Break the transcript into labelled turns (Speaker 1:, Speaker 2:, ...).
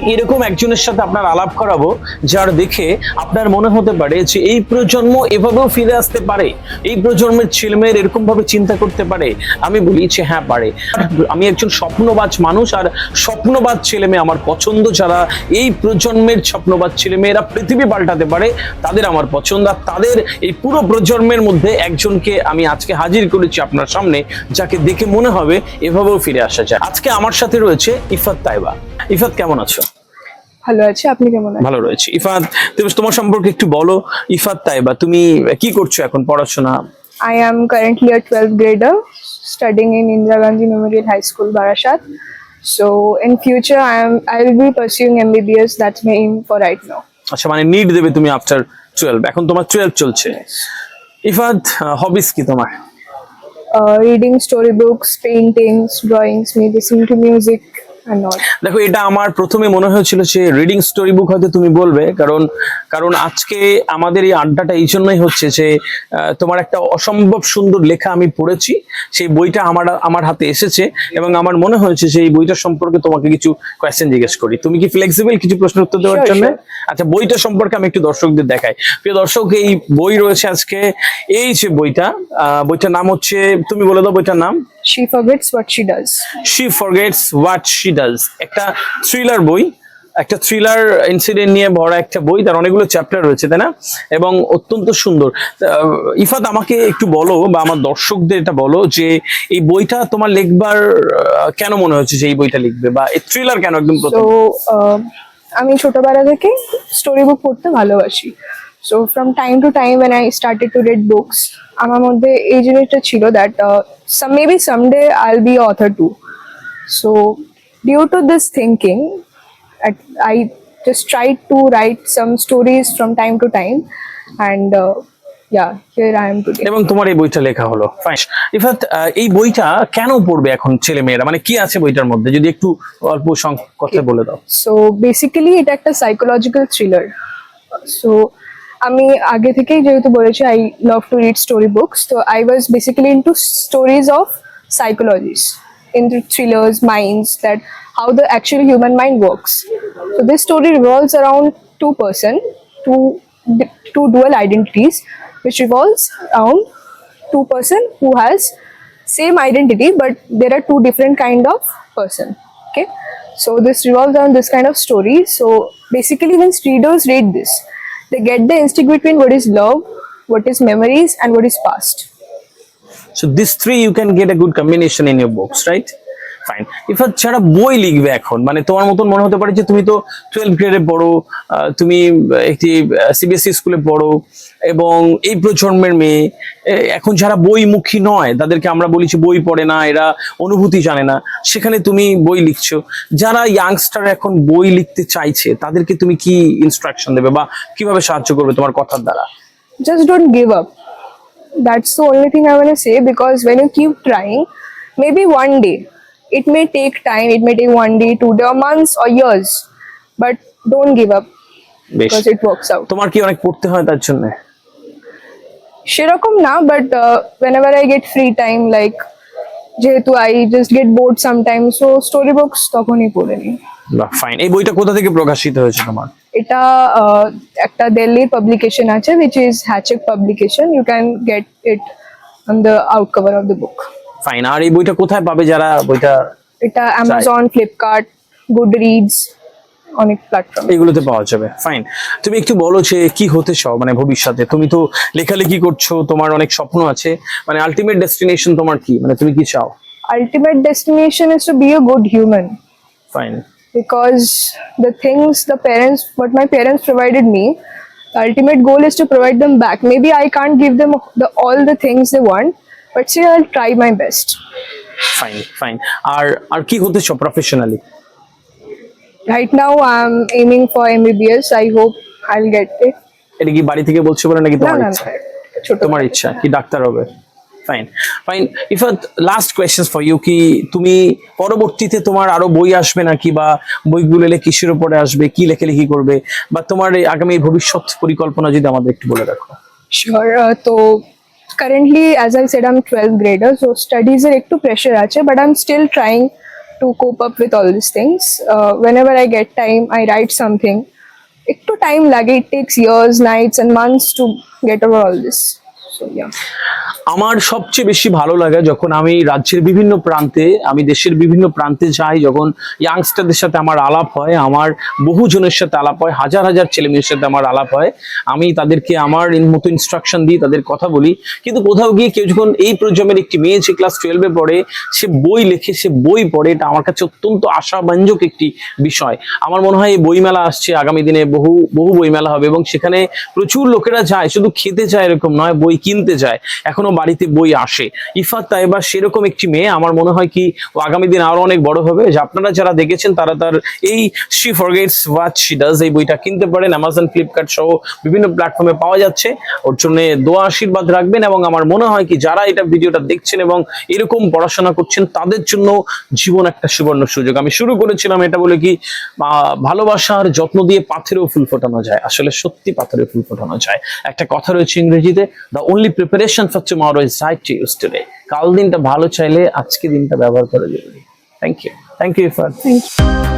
Speaker 1: ঠিক এরকম একজনের সাথে আপনার আলাপ করাবো, যার দেখে আপনার মনে হতে পারে যে এই প্রজন্ম এভাবেও ফিরে আসতে পারে, এই প্রজন্মের ছেলেমেয়ের এরকম ভাবে চিন্তা করতে পারে। আমি বলি যে হ্যাঁ পারে। আমি একজন স্বপ্নবাজ মানুষ, আর স্বপ্নবাজ ছেলে মেয়ে আমার পছন্দ। যারা এই প্রজন্মের স্বপ্নবাজ ছেলে মেয়েরা পৃথিবী পাল্টাতে পারে, তাদের আমার পছন্দ। আর তাদের এই পুরো প্রজন্মের মধ্যে একজনকে আমি আজকে হাজির করেছি আপনার সামনে, যাকে দেখে মনে হবে এভাবেও ফিরে আসা যায়। আজকে আমার সাথে রয়েছে ইফাত তাইবা। ইফাত, কেমন আছো?
Speaker 2: ভালো আছি আপনি কেমন
Speaker 1: ভালো রয়েছি। ইফাত তুমি তোমার সম্পর্কে একটু বলো। ইফাত তাইবা তুমি কি করছ এখন পড়াশোনা?
Speaker 2: I am currently a 12th grader studying in Indira Gandhi memorial high school Barasat so in future I am I will be pursuing MBBS that's my aim for right now
Speaker 1: আচ্ছা মানে নিড দেবে তুমি after 12 এখন তোমার 12 চলছে। Ifat hobbies কি তোমার?
Speaker 2: Reading story books paintings drawings me listen to music
Speaker 1: দেখো এটা আমার প্রথমে মনে হয়েছিল যে রিডিং স্টোরি বুক হয়তো তুমি বলবে কারণ কারণ আজকে আমাদের এই আড্ডাটা এই জন্যই হচ্ছে যে তোমার একটা অসম্ভব সুন্দর লেখা আমি পড়েছি সেই বইটা আমার আমার হাতে এসেছে এবং আমার মনে হয়েছে যে এই বইটা সম্পর্কে তোমাকে কিছু কোয়েশ্চেন জিজ্ঞেস করি। তুমি কি ফ্লেক্সিবল কিছু প্রশ্ন উত্তর দেওয়ার জন্য? আচ্ছা বইটা সম্পর্কে আমি একটু দর্শকদের দেখাই। প্রিয় দর্শক এই বই রয়েছে আজকে এই যে বইটা আহ, বইটার নাম হচ্ছে তুমি বলে দাও বইটার নাম।
Speaker 2: She forgets what she does.
Speaker 1: She forgets what she does একটা থ্রিলার বই একটা থ্রিলার ইনসিডেন্ট নিয়ে ভরা একটা বই তার অনেকগুলো চ্যাপ্টার রয়েছে তাই না? এবং অত্যন্ত সুন্দর। ইফাত আমাকে একটু বলো বা আমার দর্শকদের এটা বলো যে এই বইটা তোমার লিখবার কেন মনে হচ্ছে যে এই বইটা লিখবে বা এই থ্রিলার কেন একদম প্রথম?
Speaker 2: আমি ছোটবেলা থেকে স্টোরি বুক পড়তে ভালোবাসি। So from time to time when I started to read books আমার মধ্যে এই জিনিসটা ছিল that some maybe someday I be author too so due to this thinking I just try to write some stories from time to time and I am today
Speaker 1: এবং তোমার এই বইটা লেখা হলো। ফাইন ইফাত আহ, এই বইটা কেন পড়বে এখন ছেলে মেয়েরা? মানে কি আছে বইটার মধ্যে? যদি একটু অল্প কথা বলে দাও।
Speaker 2: সো বেসিক্যালি এটা একটা সাইকোলজিক্যাল থ্রিলার সো আমি আগে থেকেই যেহেতু বলেছি I love to read story books তো I was basically into stories of psychologies in the thrillers minds that how the actual human mind works so this story revolves around two person two di- two dual identities which revolves around two person who has same identity but there are two different kind of person okay so this revolves around this kind of story so basically when readers read this they get the instinct between what is love, what is memories, and what is past.
Speaker 1: So these three you can get a good combination in your books, right? Fine Ifat যারা বই লিখবে এখন। মানে তোমার মতন মনে হতে পারে যে তুমি তো টুয়েলভ গ্রেডে পড়ো তুমি একটি সিবিএসসি স্কুলে E পড়ো এবং এই প্রজন্মের মেয়ে এখন যারা বইমুখী নয় তাদেরকে আমরা বলি যে বই পড়ে না এরা অনুভূতি জানে না। সেখানে তুমি বই লিখছো। যারা ইয়াংস্টার এখন বই লিখতে চাইছে তাদেরকে তুমি কি ইনস্ট্রাকশন দেবে বা কীভাবে সাহায্য করবে তোমার কথার দ্বারা?
Speaker 2: Just don't give up. That's the only thing I want to say because when you keep trying, maybe one day, it may take time, it may take one day, two day, or months, or years, but don't give up because it works out.
Speaker 1: তোমার কি অনেক পড়তে হয় তার জন্য
Speaker 2: সেরকম না but uh, whenever I get free time, like যেহেতু I just get bored sometimes, so story books তখনই পড়ে নিই
Speaker 1: ফাইন এই বইটা কোথা থেকে প্রকাশিত হয়েছে তোমার
Speaker 2: এটা একটা দিল্লির পাবলিকেশন আছে which is Hatchet publication. You can get it on the out cover of the book.
Speaker 1: Fine আর এই বইটা কোথায় পাবে যারা বইটা
Speaker 2: এটা অ্যামাজন ফ্লিপকার্ট গুড রিডস অনেক প্ল্যাটফর্ম
Speaker 1: এগুলোতে পাওয়া যাবে। ফাইন তুমি একটু বলো যে কি হতে চাও মানে ভবিষ্যতে? তুমি তো লেখালেখি করছ তোমার অনেক স্বপ্ন আছে। মানে আলটিমেট ডেস্টিনেশন তোমার কি? মানে তুমি কি চাও?
Speaker 2: Ultimate destination is to be a good human
Speaker 1: fine
Speaker 2: because the things the parents but my parents provided me ultimate goal is to provide them back maybe I can't give them all the things they want but still i'll try my best.
Speaker 1: Fine fine আর আর কি হতে চাও professionally
Speaker 2: right now i'm aiming for mbbs i hope i'll get it.
Speaker 1: এটা কি বাড়ি থেকে বলছো বলে নাকি তোমার ইচ্ছা? তোমার ইচ্ছা কি ডাক্তার হবে? Fine fine Ifat last question for you কি তুমি পরবর্তীতে তোমার আরও বই আসবে নাকি বা বইগুলো এলে কিসের উপরে আসবে কি লেখালেখি করবে? বা তোমার আগামী ভবিষ্যৎ পরিকল্পনা যদি আমাদের একটু বলে রাখো.
Speaker 2: Uh, so currently, as I said, I'm 12th grader, so studies are to pressure ache, but I'm still trying to cope up with all these things. Uh, whenever I get time, I write something. Ektu time lag. it takes years, nights, and months to get over all this. So yeah.
Speaker 1: আমার সবচেয়ে বেশি ভালো লাগে যখন আমি রাজ্যের বিভিন্ন প্রান্তে, আমি দেশের বিভিন্ন প্রান্তে যাই, যখন ইয়াংস্টারদের সাথে আমার আলাপ হয়, আমার বহু জনের সাথে আলাপ হয়, হাজার হাজার ছেলে মেয়ের সাথে আমার আলাপ হয়, আমি তাদেরকে আমার মতো ইনস্ট্রাকশন দিই, তাদের কথা বলি। কিন্তু কোথাও গিয়ে কেউ যখন এই প্রজন্মের একটি মেয়ে যে ক্লাস টুয়েলভে পড়ে, সে বই লেখে, সে বই পড়ে, এটা আমার কাছে অত্যন্ত আশাব্যঞ্জক একটি বিষয়। আমার মনে হয় এই বইমেলা আসছে, আগামী দিনে বহু বহু বইমেলা হবে এবং সেখানে প্রচুর লোকেরা যায়, শুধু খেতে যায় এরকম নয়, বই কিনতে যায়। এখনও বাড়িতে বই আসে। ইফাত, তাইবা সেরকম একটি মেয়ে আমার মনে হয় কি আগামী দিন আরও অনেক বড় হবে। যে আপনারা যারা দেখেছেন, তারা তার এই she forgets what she does এই বইটা কিনতে পারেন। অ্যামাজন ফ্লিপকার্ট সহ বিভিন্ন প্ল্যাটফর্মে পাওয়া যাচ্ছে। ওর জন্য দোয়া, আশীর্বাদ রাখবেন এবং আমার মনে হয় কি যারা এটা ভিডিওটা দেখছেন এবং এরকম পড়াশোনা করছেন, তাদের জন্য জীবন একটা সুবর্ণ সুযোগ। আমি শুরু করেছিলাম এটা বলে কি ভালোবাসার যত্ন দিয়ে পাথরেও ফুল ফোটানো যায়। আসলে সত্যি পাথরে ফুল ফোটানো যায়। একটা কথা রয়েছে ইংরেজিতে the only preparation for tomorrow is right to use today কাল দিনটা ভালো চাইলে আজকে দিনটা ব্যবহার করা জরুরি thank you thank you Irfan
Speaker 2: thank you.